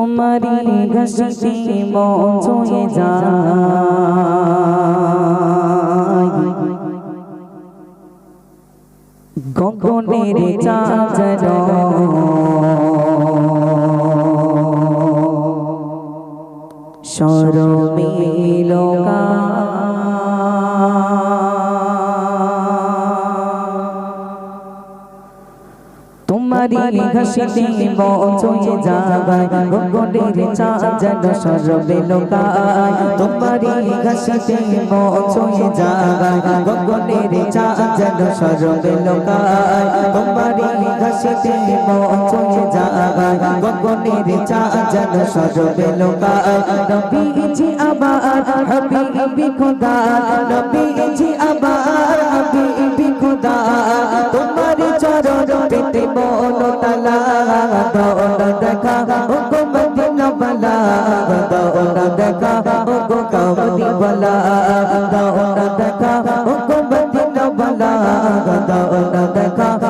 তোমারি ঘষিতে মন ছুঁয়ে যায়। গগনের চাঁদ সরমিলোকা তোমারি ঘষিতে বচয়ে যাবাই গগনের চাঁদ সরবে লোকায়। তোমারি ঘষিতে বচয়ে যাবাই গগনের চাঁদ সরবে লোকায়। তোমারি ঘষিতে বচয়ে যাবাই গগনের চাঁদ সরবে লোকায়। নবীজি আবার হাবিবি খোদা নবীজি আবার। বালা দাও না দেখা গো কামনি বালা দাও না দেখা গো মদিনা বালা দাও না দেখা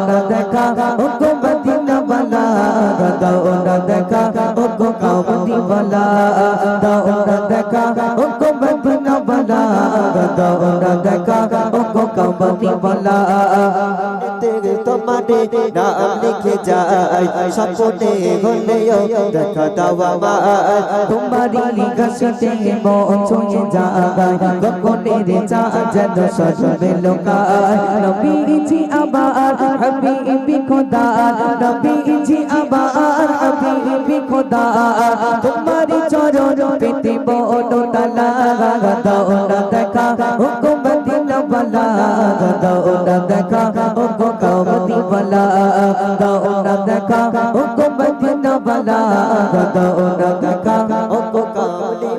ও গো মদিনা বালা দাও না দেখা ও গো কামনি বালা তেরে তোমারে নাম লিখে যায় স্বপ্নে হলেও দেখা দাও আমায় তোমারি ঘষতে বচয়ে যায় গগনের চাঁদ সজবে লোকায় নবীজি আবার হাবিবি খোদা নবীজি আবার হাবিবি খোদা তোমারি বালা দাও না দেখা হুকুম কামতি বালা দাও না দেখা বালা মাটি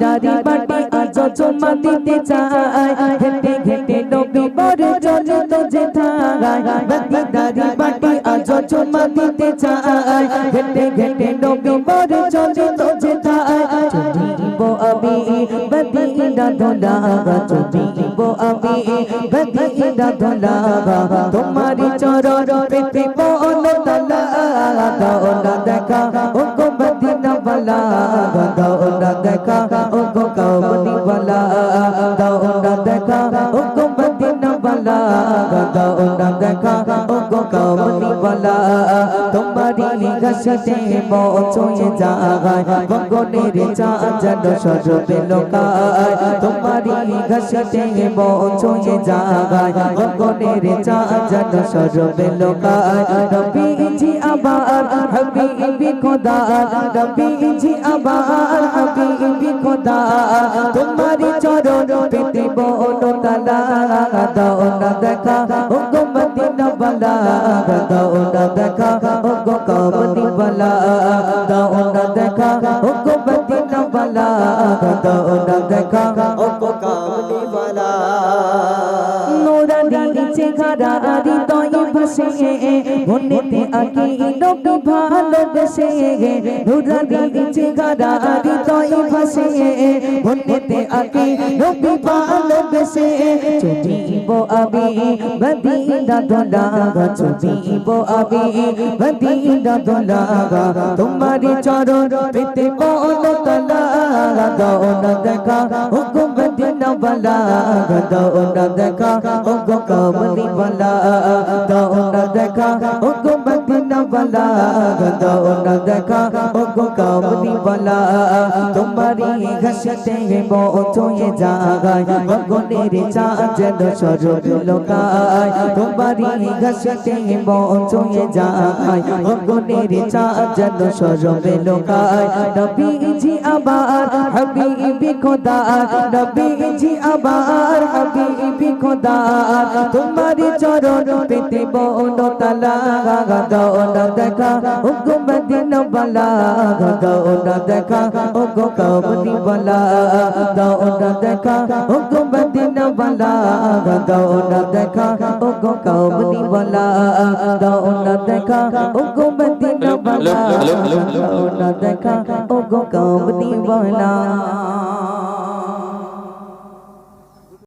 দাড়ি বাটি আজ জমা দিতে চায় ঘেটে ঘেটে নবী বড় চলে তো যেথায় মাটি দাড়ি বাটি আজ জমা দিতে চায় ঘেটে ঘেটে নবী বড় চলে তো যেথায় চলিব বদিনা বদিনা পেতে দেখা ও গো মদিনা বালা। দেখা ও গো কামনি বালা, দাও না দেখা, ও গো মদিনা বালা, দাও না দেখা, ও গো কামনি বালা, তোমারি ঘষতে বচয়ে যায় গগনের চাঁদ সজবে লোকায়, তোমারি ঘষতে বচয়ে যায় গগনের চাঁদ সজবে লোকায়, নবীজি আবার হাবিবি খোদা নবীজি আবার হাবিবি খোদা। তোমারি চরণ পেতে বড় তালা, দাও না দেখা ও গো মদিনা বালা, দাও না দেখা ও গো কামনি বালা, দাও না দেখা ও গো মদিনা বালা, দাও না দেখা ও গো কামনি বালা। চেহারা হৃদয় ভাসে মনেতে আকি নবী ভালোবেসে নোরানি চেহারা হৃদয় ভাসে মনেতে আকি নবী ভালোবেসে চলিব আমি, মদিনা দোলাগা চলিব আমি, মদিনা দোলাগা। তোমারি চরণ পেতে বল তলা দাও না দেখা হুকুম মদিনা বালা দাও না দেখা হুকুম কামলি বালা দাও না দেখা হুকুম বালা দাও না দেখা হুকুম কামলি বালা তোমারি ঘষতে বচয়ে জাগায় গগনের চাঁদ সরব লোকায় তোমারি ঘষতে বচয়ে জাগায় গগনের চাঁদ সরব লোকায় নবীজি আবার হাবিবি খোদা নবীজি আবার হাবিবি খোদা তোমারি চরণ পেতে বলো তালা দাও দেখা ও গো মদিনা বালা দেখা ও গো কামনি বালা দেখা ও গো মদিনা বালা দেখা ও গো কামনি বালা দেখা ও গো মদিনা বালা দেখা ও গো কামনি বালা